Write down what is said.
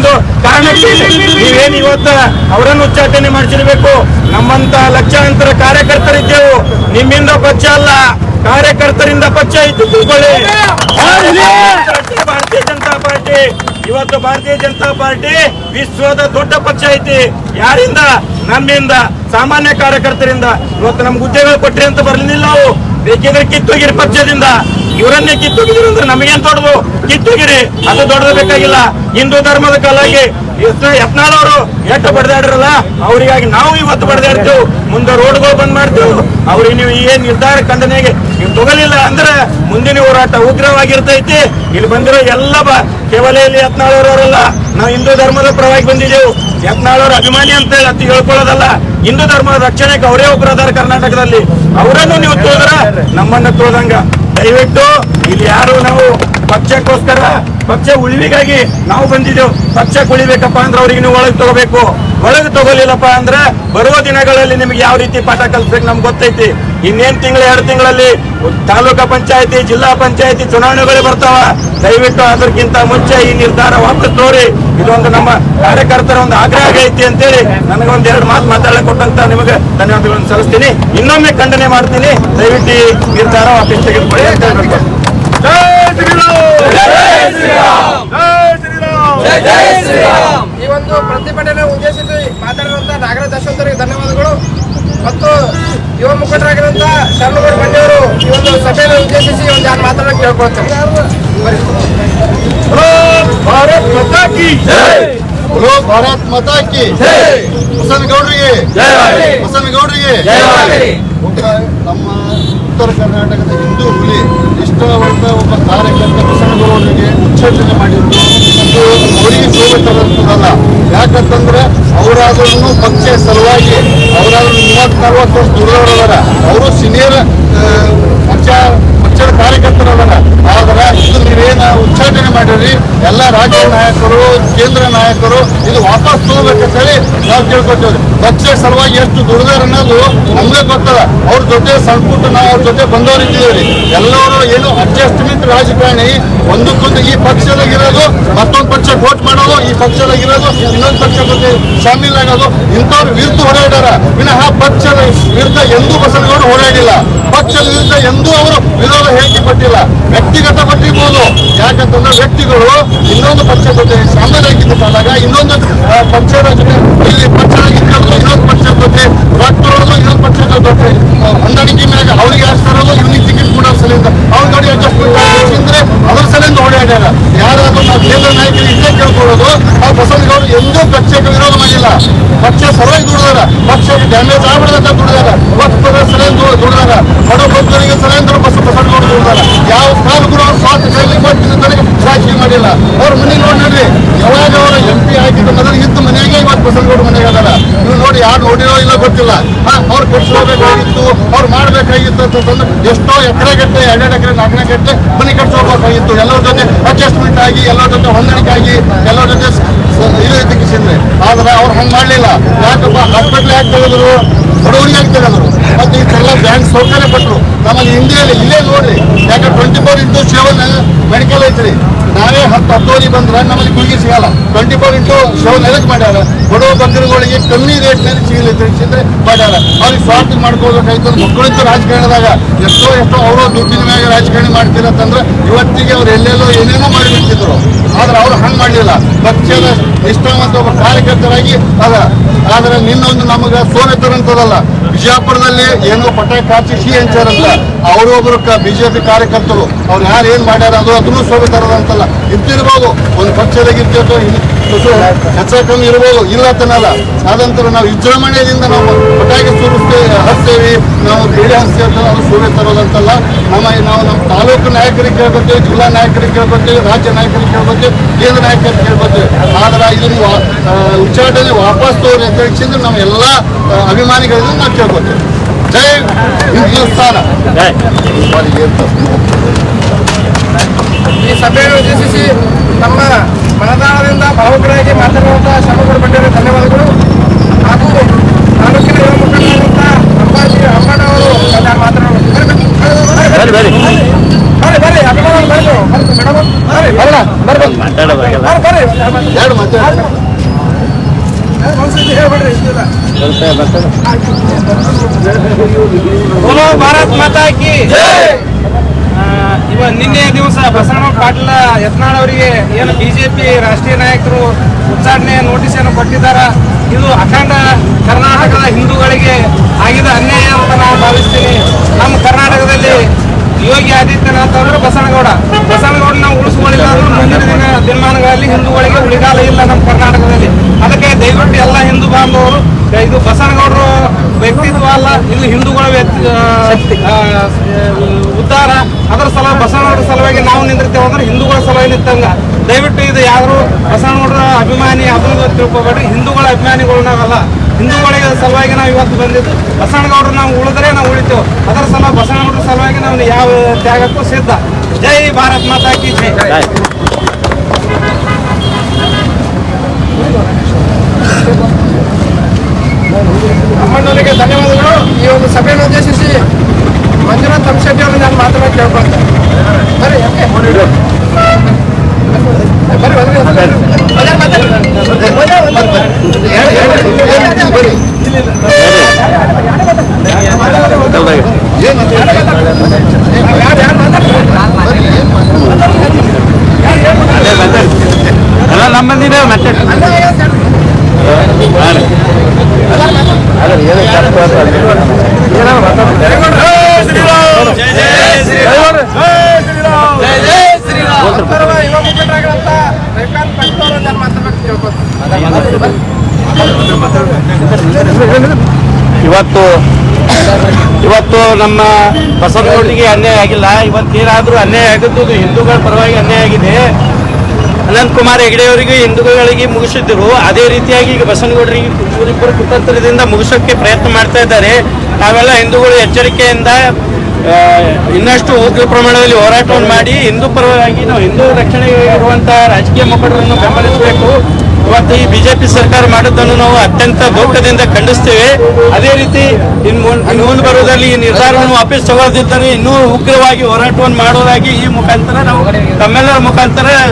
ಒಂದು ಕಾರಣಕ್ಕೆ ನೀವೇನು ಇವತ್ತ ಅವರನ್ನು ಉಚ್ಚಾಟನೆ ಮಾಡಿಸಿರ್ಬೇಕು? ನಮ್ಮಂತ ಲಕ್ಷಾಂತರ ಕಾರ್ಯಕರ್ತರಿದ್ದೆವು. ನಿಮ್ಮಿಂದ ಪಕ್ಷ ಅಲ್ಲ ಕಾರ್ಯಕರ್ತರಿಂದ ಪಕ್ಷ ಇತ್ತು ತಿಳ್ಕೊಳ್ಳಿ ಭಾರತೀಯ ಜನತಾ ಪಾರ್ಟಿ ಇವತ್ತು ಭಾರತೀಯ ಜನತಾ ಪಾರ್ಟಿ ವಿಶ್ವದ ದೊಡ್ಡ ಪಕ್ಷ ಐತಿ. ಯಾರಿಂದ? ನಮ್ಮಿಂದ ಸಾಮಾನ್ಯ ಕಾರ್ಯಕರ್ತರಿಂದ. ಇವತ್ತು ನಮ್ಗೆ ಉದ್ಯೋಗ ಕೊಟ್ರಿ ಅಂತ ಬರಲಿಲ್ಲ ಅವು ಬೇಕಿದ್ರೆ ಕಿತ್ತೋಗಿರ್ ಪಕ್ಷದಿಂದ. ಇವರನ್ನೇ ಕಿತ್ತುಗಿದ್ರು ಅಂದ್ರೆ ನಮಗೇನ್ ದೊಡ್ಡದು? ಕಿತ್ತುಗಿರಿ, ಅದು ದೊಡ್ಡದು ಬೇಕಾಗಿಲ್ಲ. ಹಿಂದೂ ಧರ್ಮದ ಕಾಲಾಗಿ ಯತ್ನಾಳವರು ಎಷ್ಟು ಬಡ್ದಾಡ್ರಲ್ಲ, ಅವರಿಗಾಗಿ ನಾವು ಇವತ್ತು ಬಡದಾಡ್ತೇವೆ. ಮುಂದೆ ರೋಡ್ಗಳು ಬಂದ್ ಮಾಡ್ತೇವೆ. ಅವ್ರಿಗೆ ನೀವು ಏನ್ ನಿರ್ಧಾರ ಖಂಡನೆಗೆ ನೀವು ತಗೊಲಿಲ್ಲ ಅಂದ್ರೆ ಮುಂದಿನ ಹೋರಾಟ ಉಗ್ರವಾಗಿರ್ತೈತಿ. ಇಲ್ಲಿ ಬಂದಿರೋ ಎಲ್ಲ ಕೇವಲ ಇಲ್ಲಿ ಯತ್ನಾಳವರವರಲ್ಲ, ನಾವು ಹಿಂದೂ ಧರ್ಮದ ಪರವಾಗಿ ಬಂದಿದ್ದೇವೆ. ಯತ್ನಾಳ್ ಅವ್ರ ಅಭಿಮಾನಿ ಅಂತ ಹೇಳಿ ಅತಿ ಹೇಳ್ಕೊಳ್ಳೋದಲ್ಲ. ಹಿಂದೂ ಧರ್ಮದ ರಕ್ಷಣೆಗೆ ಅವರೇ ಉಗ್ರದಾರ ಕರ್ನಾಟಕದಲ್ಲಿ. ಅವರನ್ನು ನೀವು ತೋದ್ರ ನಮ್ಮನ್ನ ತೋದಂಗ ದಯವಿಟ್ಟು ಇಲ್ಲಿ ಯಾರು ನಾವು ಪಕ್ಷಕ್ಕೋಸ್ಕರ ಪಕ್ಷ ಉಳಿವಿಗಾಗಿ ನಾವು ಬಂದಿದ್ದೇವೆ. ಪಕ್ಷಕ್ಕೆ ಉಳಿಬೇಕಪ್ಪ ಅಂದ್ರೆ ಅವ್ರಿಗೆ ನೀವು ಒಳಗೆ ತಗೋಬೇಕು. ಒಳಗೆ ತಗೋಲಿಲ್ಲಪ್ಪ ಅಂದ್ರೆ ಬರುವ ದಿನಗಳಲ್ಲಿ ನಿಮ್ಗೆ ಯಾವ ರೀತಿ ಪಾಠ ಕಲ್ಸ್ಬೇಕು ನಮ್ಗೆ ಗೊತ್ತೈತಿ. ಇನ್ನೇನ್ ತಿಂಗಳು, ಎರಡು ತಿಂಗಳಲ್ಲಿ ತಾಲೂಕಾ ಪಂಚಾಯತಿ, ಜಿಲ್ಲಾ ಪಂಚಾಯತಿ ಚುನಾವಣೆಗಳು ಬರ್ತಾವ. ದಯವಿಟ್ಟು ಅದಕ್ಕಿಂತ ಮುಂಚೆ ಈ ನಿರ್ಧಾರ ವಾಪಸ್ ತೋರಿ. ಇದೊಂದು ನಮ್ಮ ಕಾರ್ಯಕರ್ತರ ಒಂದು ಆಗ್ರಹ ಐತಿ ಅಂತೇಳಿ ನನಗೆ ಒಂದ್ ಎರಡು ಮಾತು ಮಾತಾಡಕ್ ಕೊಟ್ಟಂತ ನಿಮಗೆ ಧನ್ಯವಾದಗಳನ್ನು ಸಲ್ಲಿಸ್ತೀನಿ. ಇನ್ನೊಮ್ಮೆ ಖಂಡನೆ ಮಾಡ್ತೀನಿ. ದಯವಿಟ್ಟು ಈ ನಿರ್ಧಾರ ವಾಪಸ್ ತೆಗೆದುಕೊಳ್ಳಿ ಅಂತ ಈ ಒಂದು ಪ್ರತಿಭಟನೆ ಉದ್ದೇಶಿಸಿ ಮಾತಾಡಿರುವಂತಹ ನಾಗರಾಜ್ ಅಶೋಧರಿಗೆ ಧನ್ಯವಾದಗಳು. ಮತ್ತು ಯುವ ಮುಖಂಡರಾಗಿರುವಂತ ಶರಣಗೌಡ ಬಂಡೆಯವರು ಈ ಒಂದು ಸಭೆಯನ್ನು ಉದ್ದೇಶಿಸಿ ಒಂದು ಯಾರು ಮಾತಾಡೋಕೆ ಕೇಳ್ಕೊಳ್ತಾರೆ ಭಾರತ್ ಮಾತಾ ಕಿ ಜೈ. ಭಾರತ್ ಮಾತಾ ಕಿ ಜೈ. ಮುಸನಗೌಡರಿಗೆ ಜೈ ಮುಸನಗೌಡರಿಗೆ ಜೈ ನಮ್ಮ ಉತ್ತರ ಕರ್ನಾಟಕದ ಹಿಂದೂ ಹುಲಿ ನಿಷ್ಠಾವಂತ ಒಬ್ಬ ಕಾರ್ಯಕರ್ತ ಬಸನಗೌಡರಿಗೆ ಉಚ್ಚಾಟನೆ ಮಾಡಿದ್ರು. ಅದು ಅವರಿಗೆ ಶೋಭೆ ತರುತ್ತದಲ್ಲ ಯಾಕಂತಂದ್ರೆ ಅವರಾದ್ರೂ ಪಕ್ಷ ಸಲುವಾಗಿ ಅವರಾದ್ರೂ ಮೂವತ್ತು ನಲ್ವತ್ತು ವರ್ಷ ದೂರದವರದಾರ ಅವರು ಸೀನಿಯರ್ ಪಕ್ಷ, ಪಕ್ಷದ ಕಾರ್ಯಕರ್ತರದಾರ ನೀವೇನು ಉಚ್ಚಾಟನೆ ಮಾಡಿರಿ. ಎಲ್ಲ ರಾಜ್ಯ ನಾಯಕರು, ಕೇಂದ್ರ ನಾಯಕರು, ಇದು ವಾಪಸ್ ತಗೋಬೇಕಂತ ಹೇಳಿ ನಾವು ಕೇಳ್ಕೊತೇವ್ರಿ ಪಕ್ಷ ಸಲುವಾಗಿ ಎಷ್ಟು ದುಡಿದಾರ ಅನ್ನೋದು ನಮ್ಗೆ ಗೊತ್ತದ. ಅವ್ರ ಜೊತೆ ಸಣ್ಣ ಪುಟ್ಟ ನಾವು ಅವ್ರ ಜೊತೆ ಬಂದವರು ಇದ್ದೀವಿ ಎಲ್ಲರೂ ಏನು ಅಡ್ಜಸ್ಟ್ಮೆಂಟ್ ರಾಜಕಾರಣಿ, ಒಂದಕ್ಕೊಂದು ಈ ಪಕ್ಷದಾಗಿರೋದು ಮತ್ತೊಂದು ಪಕ್ಷ ವೋಟ್ ಮಾಡೋದು, ಈ ಪಕ್ಷದಾಗಿರೋದು ಇನ್ನೊಂದು ಪಕ್ಷ ಜೊತೆ ಶಾಮೀಲ್ ಆಗೋದು ಇಂಥವ್ರು ವಿರುದ್ಧ ಹೋರಾಡ್ಯಾರ. ವಿನಃ ಪಕ್ಷದ ವಿರುದ್ಧ ಎಂದೂ ಬಸವನಗೌಡರು ಹೋರಾಡಿಲ್ಲ. ಪಕ್ಷದ ವಿರುದ್ಧ ಎಂದೂ ಅವರು ವಿರೋಧ ಹೇಳಿಕೆ ಕೊಟ್ಟಿಲ್ಲ ವ್ಯಕ್ತಿಗತ ಪಟ್ಟಿರ್ಬೋದು. ಯಾಕಂತಂದ್ರೆ ವ್ಯಕ್ತಿಗಳು ಇನ್ನೊಂದು ಪಕ್ಷ ಜೊತೆ ಸಾಂಪ್ರದಾಯಿಕ ಇನ್ನೊಂದು ಆ, ಪಕ್ಷದ ಜೊತೆ ಇಲ್ಲಿ ಪಕ್ಷದಾಗಿದ್ದು ಇನ್ನೊಂದು ಪಕ್ಷದ ಜೊತೆ ಡಾಕ್ಟರ್ ಇನ್ನೊಂದು ಪಕ್ಷದ ಜೊತೆ ಆ, ಹೊಂದಾಣಿಕೆ ಮ್ಯಾಗ ಅವ್ರಿಗೆ ಹಾಕ್ತಾರಲ್ಲ ಇವ್ನಿಗೆ ಟಿಕೆಟ್ ಕೊಡೋ ಸಲಿಂದ ಅವ್ರ ನೋಡಿ ಅಡ್ಜಸ್ಟ್ಮೆಂಟ್ ಆಗಿದ್ರೆ ಅದ್ರ ಸಲಿಂದ ಓಡಾಡ್ಯಾರ ಯಾರಾದ್ರೂ ನಾವು ಕೇಂದ್ರ ನಾಯಕರಿಗೆ ಇಲ್ಲೇ ಕೇಳ್ಕೊಳ್ಳೋದು ಆ ಬಸವನಗೌಡರು ಎಂದೂ ಮಾಡಿಲ್ಲ ಪಕ್ಷ ಪರವಾಗಿ ದುಡಿದಾರ. ಪಕ್ಷಕ್ಕೆ ಡ್ಯಾಮೇಜ್ ಆಗ್ಬಿಡದಂತ ದುಡಿದಾರ. ಭಕ್ತರ ಸಲಹೆ ದುಡಿದಾರ ಬಡ ಭಕ್ತರಿಗೆ ಸಲಹೆ ಬಸ ಬಸವನಗೌಡರು ದುಡಿದಾರ. ಯಾವ ಸಾಧಕರು ಅವ್ರ ಸ್ವಾರ್ಥ ಕೈಲಿ ಮಾಡಿದ ತನಕ ರಾಜಕೀಯ ಮಾಡಿಲ್ಲ. ಅವ್ರ ಮನೆ ನೋಡಿ ಯಾವಾಗ ಅವರು ಎಂ ಪಿ ಆಗಿದ್ದ ಮೊದಲು ಇದ್ದ ಮನೆಯಾಗೆ ಇವತ್ತು ಬಸವನಗೌಡ ಮನೆಗೆ ಅದಾರ. ನೀವು ನೋಡಿ ಯಾರು ನೋಡಿರೋ ಇಲ್ಲ ಗೊತ್ತಿಲ್ಲ. ಅವ್ರು ಕಟ್ಸ್ಕೋಬೇಕಾಗಿತ್ತು ಅವ್ರು ಮಾಡ್ಬೇಕಾಗಿತ್ತು ಅಂತಂದ್ರೆ ಎಷ್ಟೋ ಎಕರೆ ಗಟ್ಟೆ ಎರಡೆರಡು ಎಕರೆ, ನಾಲ್ಕನೇ ಗಟ್ಟೆ ಮನೆ ಕಟ್ಸ್ಕೋಬೇಕಾಗಿತ್ತು ಎಲ್ಲರ ಜೊತೆ ಅಡ್ಜಸ್ಟ್ಮೆಂಟ್ ಆಗಿ, ಎಲ್ಲರ ಜೊತೆ ಹೊಂದಾಣಿಕೆ ಆಗಿ, ಎಲ್ಲರ ಜೊತೆ ಸ- ಸ- ಇದು ಇದ್ದಕ್ಕಿಸಿದ್ರೆ ಆದ್ರೆ ಅವ್ರು ಹಂಗೆ ಮಾಡಲಿಲ್ಲ. ಯಾಕಪ್ಪ? ಹಾಸ್ಪಿಟ್ಲ್ ಯಾಕೆ ತೆಗೆದ್ರು ಬಡವರಿಗೆ ಯಾಕೆ ತೆಗೆದ್ರು ಮತ್ತೆ ಬ್ಯಾಂಕ್ ಸೌಕರ್ಯ ಪಟ್ರು. ನಮ್ಮಲ್ಲಿ ಇಂಡಿಯಲ್ಲಿ ಇಲ್ಲೇ ನೋಡ್ರಿ. ಯಾಕೆ twenty four into seven medical ಐತ್ರಿ. ನಾವೇ ಹತ್ತು ಹತ್ತುವರೆ ಬಂದ್ರೆ ನಮಗೆ ಗುಳಿಗೆ ಸಿಗಲ್ಲ. ಟ್ವೆಂಟಿ ಫೋರ್ ಇಂಟು ಸೆವೆನ್ ಎದಕ್ಕೆ ಮಾಡ್ಯಾರ? ಬಡವ ಬಂದಿರುಗಳಿಗೆ ಕಮ್ಮಿ ರೇಟ್ನಲ್ಲಿ ಸಿಗಲಿತ್ರಿ ಚಿಂತೆ ಮಾಡ್ಯಾರ. ಅವ್ರಿಗೆ ಸ್ವಾರ್ಥ ಮಾಡ್ಕೋಬೇಕಾಯ್ತು ಮಕ್ಕಳಿಂದ ರಾಜಕಾರಣದಾಗ ಎಷ್ಟೋ ಎಷ್ಟೋ ಅವರು ದುಡ್ಡಿನ ಮ್ಯಾಗ ರಾಜಕಾರಣ ಮಾಡ್ತಿರತ್ತಂದ್ರೆ ಇವತ್ತಿಗೆ ಅವ್ರು ಎಲ್ಲೆಲ್ಲೋ ಏನೇನೋ ಮಾಡಿಬಿಡ್ತಿದ್ರು ಆದ್ರೆ ಅವ್ರು ಹಂಗೆ ಮಾಡಲಿಲ್ಲ. ಪಕ್ಷದ ಒಬ್ಬ ಕಾರ್ಯಕರ್ತರಾಗಿ ಅದ ಆದ್ರೆ ನಿನ್ನೊಂದು ನಮಗೆ ಸೋನೆ ತರಂತದಲ್ಲ ಬಿಜಾಪುರದಲ್ಲಿ ಏನು ಪಟಾಕಿ ಕಾಚಿ ಸಿ ಹಂಚಾರಂತ ಅವರು ಒಬ್ರು ಬಿಜೆಪಿ ಕಾರ್ಯಕರ್ತರು. ಅವ್ರು ಯಾರು ಏನ್ ಮಾಡ್ಯಾರ ಅದು ಅದನ್ನು ಸೋನೆ ಅಂತಲ್ಲ. ಇರ್ತಿರ್ಬೋದು ಒಂದು ಪಕ್ಷದಾಗಿರ್ತಿತ್ತು ಹೆಚ್ಚ ಕಮ್ಮಿ ಇರ್ಬೋದು, ಇಲ್ಲ ತನ್ನಲ್ಲ ಅದಂತರ ನಾವು ವಿಜೃಂಭಣೆಯಿಂದ ನಾವು ಪಟಾಕಿ ಸುರಿಸ್ತೇವೆ ಹಚ್ತೇವೆ ನಾವು ಬೇಳೆ ಹಚ್ತೇವೆ ಅದು ಸೋನೆ ತರೋದಂತಲ್ಲ ನಮ್ಮ ನಾವು ನಮ್ಮ ತಾಲೂಕು ನಾಯಕರಿಗೆ ಕೇಳ್ಕೊತೇವೆ, ಜಿಲ್ಲಾ ನಾಯಕರಿಗೆ ಕೇಳ್ಕೊತೇವೆ, ರಾಜ್ಯ ನಾಯಕರಿಗೆ ಕೇಳ್ಕೊತೇವೆ, ಕೇಂದ್ರ ನಾಯಕರಿಗೆ ಕೇಳ್ಕೊತೇವೆ. ಆದ್ರೆ ಇದನ್ನು ಉಚ್ಚಾಟನೆ ವಾಪಸ್ ತೋರಿ ಅಂತ ಹೇಳಿದ್ರೆ ನಮ್ಮ ಎಲ್ಲ ಅಭಿಮಾನಿಗಳಿಂದ ನಾವು ಕೇಳ್ಕೊತೇವೆ ಜೈ ಹಿಂದೂಸ್ತಾನ ಈ ಸಭೆಯನ್ನು ಉದ್ದೇಶಿಸಿ ನಮ್ಮ ಮನದಾಳದಿಂದ ಭಾವುಕರಾಗಿ ಮಾತನಾಡುವಂತಹ ಶ್ರಮಗಳು ಬಂಡಿಯವರಿಗೆ ಧನ್ಯವಾದಗಳು ಹಾಗೂ ತಾಲೂಕಿನ ಯುವ ಮುಖಂಡರಾದಂತಹ ಅಂಬಾಜಿ ಅಂಬಣ್ಣ ಅವರು ಒಂದು ಯಾರು ಮಾತನಾಡಬೇಕು ಬರ್ರಿ ಬರ್ರಿ ಬರ್ರಿ ಬರ್ರಿ ಅಭಿಮಾನ ಬರ್ರಿ ಬರ್ರಿ ಮೇಡಮ್ ಬರ್ರಿ ಬರಲ್ಲ ಬರ್ಬೇಕು ಬರ್ರಿ ಎರಡು ಮಾತಾಡಿ. ಬೋಲೋ ಭಾರತ್ ಮಾತಾ ಕಿ ಇವ ನಿನ್ನೆ ದಿವಸ ಬಸವಣ್ಣ ಪಾಟೀಲ ಯತ್ನಾಳ್ ಅವರಿಗೆ ಏನು ಬಿಜೆಪಿ ರಾಷ್ಟ್ರೀಯ ನಾಯಕರು ಉಚ್ಚಾಟನೆ ನೋಟಿಸ್ ಏನು ಕೊಟ್ಟಿದ್ದಾರ? ಇದು ಅಖಂಡ ಕರ್ನಾಟಕದ ಹಿಂದೂಗಳಿಗೆ ಆಗಿದ ಅನ್ಯಾಯ ಅಂತ ನಾನು ಭಾವಿಸ್ತೀನಿ ನಮ್ಮ ಕರ್ನಾಟಕದಲ್ಲಿ ಯೋಗಿ ಆದಿತ್ಯನಾಥ್ ಅವರು ಬಸವನಗೌಡ ಬಸವನಗೌಡ ನಾವು ಉಳಿಸ್ಕೊಳ್ಳಿಲ್ಲ ಅಂದ್ರೆ ಮುಂದಿನ ದಿನ ದಿನಮಾನಗಳಲ್ಲಿ ಹಿಂದೂಗಳಿಗೆ ಉಳಿಗಾಲ ಇಲ್ಲ ನಮ್ಮ ಕರ್ನಾಟಕದಲ್ಲಿ ಅದಕ್ಕೆ ದಯವಿಟ್ಟು ಎಲ್ಲ ಹಿಂದೂ ಬಾಂಧವರು ಇದು ಬಸವನಗೌಡರು ವ್ಯಕ್ತಿತ್ವ ಅಲ್ಲ ಹಿಂದೂಗಳ ವ್ಯಕ್ತಿ ಉದ್ಧಾರ. ಅದರ ಸಲ ಬಸವನಗೌಡರ ಸಲುವಾಗಿ ನಾವು ನಿಂದಿರ್ತೇವೆ ಅಂದ್ರೆ ಹಿಂದೂಗಳ ಸಲುವಾಗಿ ನಿಂತಂಗ. ದಯವಿಟ್ಟು ಇದು ಯಾರು ಬಸವನಗೌಡರ ಅಭಿಮಾನಿ ಅದನ್ನು ತಿಳ್ಕೊಬೇಡ್ರಿ. ಹಿಂದೂಗಳ ಅಭಿಮಾನಿಗಳು ನಾವಲ್ಲ. ಹಿಂದೂಗಳಿಗೆ ಸಲುವಾಗಿ ನಾವು ಇವತ್ತು ಬಂದಿದ್ದು ಬಸವನಗೌಡರು ನಾವು ಉಳಿದ್ರೆ ನಾವು ಉಳಿತೇವೆ. ಅದರ ಸಲ ಬಸವನಗೌಡರ ಸಲುವಾಗಿ ನಾವು ಯಾವ ತ್ಯಾಗಕ್ಕೂ ಸಿದ್ಧ. ಜೈ ಭಾರತ್ ಮಾತಾ ಕಿ ಜೈ ಧನ್ಯವಾದಗಳು ಈ ಒಂದು ಸಭೆಯನ್ನು ಉದ್ದೇಶಿಸಿ ಮಂಜುನಾಥ್ ತಮಶೆಟ್ಟಿ ಅವರು ನಾನು ಮಾತನಾಡಿ ಕೇಳ್ಕೊಳ್ತೇನೆ ಬರ್ರಿ ಯಾಕೆ? ಬರ್ರಿ ಬರ್ರಿ ಬರ್ರಿ ಬರ್ರಿ ಏನು ನಮ್ಮಂದಿನ ಮತ್ತೆ ಉತ್ತರದ ಯುವ ಮುಖಂಡರಾಗಿರುವಂತ ಶ್ರೀಕಾಂತ್ ಪಂಚ್ ಅವರು ನಾನು ಮಾತಾಡಬೇಕು ಕೇಳ್ಕೊಳ್ತೇನೆ ಇವತ್ತು ಇವತ್ತು ನಮ್ಮ ಬಸವನಗೌಡಿಗೆ ಅನ್ಯಾಯ ಆಗಿಲ್ಲ. ಇವತ್ತೇನಾದರೂ ಅನ್ಯಾಯ ಆಗಿದ್ದು ಹಿಂದೂಗಳ ಪರವಾಗಿ ಅನ್ಯಾಯ ಆಗಿದೆ. ಅನಂತ್ ಕುಮಾರ್ ಹೆಗಡೆ ಅವರಿಗೆ ಹಿಂದೂಗಳಿಗೆ ಮುಗಿಸಿದ್ದರು ಅದೇ ರೀತಿಯಾಗಿ ಈಗ ಬಸವನಗೌಡರಿಗೆ ಇವರಿಬ್ಬರು ಕುತಂತ್ರದಿಂದ ಮುಗಿಸೋಕ್ಕೆ ಪ್ರಯತ್ನ ಮಾಡ್ತಾ ಇದ್ದಾರೆ. ನಾವೆಲ್ಲ ಹಿಂದೂಗಳು ಎಚ್ಚರಿಕೆಯಿಂದ ಇನ್ನಷ್ಟು ಉಗ್ರ ಪ್ರಮಾಣದಲ್ಲಿ ಹೋರಾಟವನ್ನು ಮಾಡಿ ಹಿಂದೂ ಪರವಾಗಿ ನಾವು ಹಿಂದೂ ರಕ್ಷಣೆಗೆ ಇರುವಂತಹ ರಾಜಕೀಯ ಮುಖಂಡರನ್ನು ಬೆಂಬಲಿಸಬೇಕು. ಇವತ್ತು ಈ ಬಿಜೆಪಿ ಸರ್ಕಾರ ಮಾಡಿದ್ದನ್ನು ನಾವು ಅತ್ಯಂತ ದುಃಖದಿಂದ ಖಂಡಿಸ್ತೇವೆ. ಅದೇ ರೀತಿ ಇನ್ನು ಮುಂದೆ ಬರುವುದರಲ್ಲಿ ಈ ನಿರ್ಧಾರವನ್ನು ವಾಪಸ್ ತಗೊಳ್ಳದಿದ್ದರೆ ಇನ್ನೂ ಉಗ್ರವಾಗಿ ಹೋರಾಟವನ್ನು ಮಾಡೋದಾಗಿ ಈ ಮುಖಾಂತರ ನಾವು ತಮ್ಮೆಲ್ಲರ ಮುಖಾಂತರ